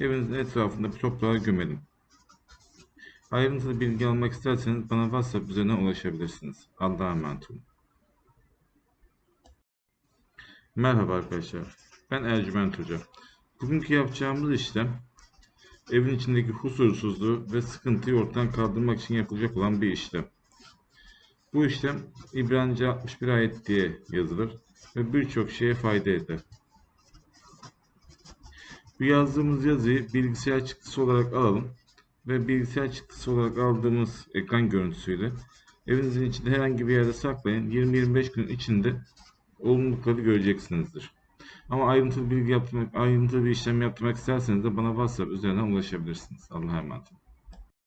Evinizin etrafında toprağa gömelim. Ayrıntılı bilgi almak isterseniz bana WhatsApp üzerinden ulaşabilirsiniz. Allah'a emanet olun. Merhaba arkadaşlar. Ben Ercüment Hoca. Bugünkü yapacağımız işlem evin içindeki huzursuzluğu ve sıkıntıyı ortadan kaldırmak için yapılacak olan bir işlem. Bu işlem İbranice 61 ayet diye yazılır ve birçok şeye fayda eder. Bu yazdığımız yazıyı bilgisayar çıktısı olarak alalım ve bilgisayar çıktısı olarak aldığımız ekran görüntüsüyle evinizin içinde herhangi bir yerde saklayın. 20-25 gün içinde olumlulukları göreceksinizdir. Ama ayrıntılı bilgi yaptırmak, ayrıntılı bir işlem yaptırmak isterseniz de bana WhatsApp üzerinden ulaşabilirsiniz. Allah'a emanet olun.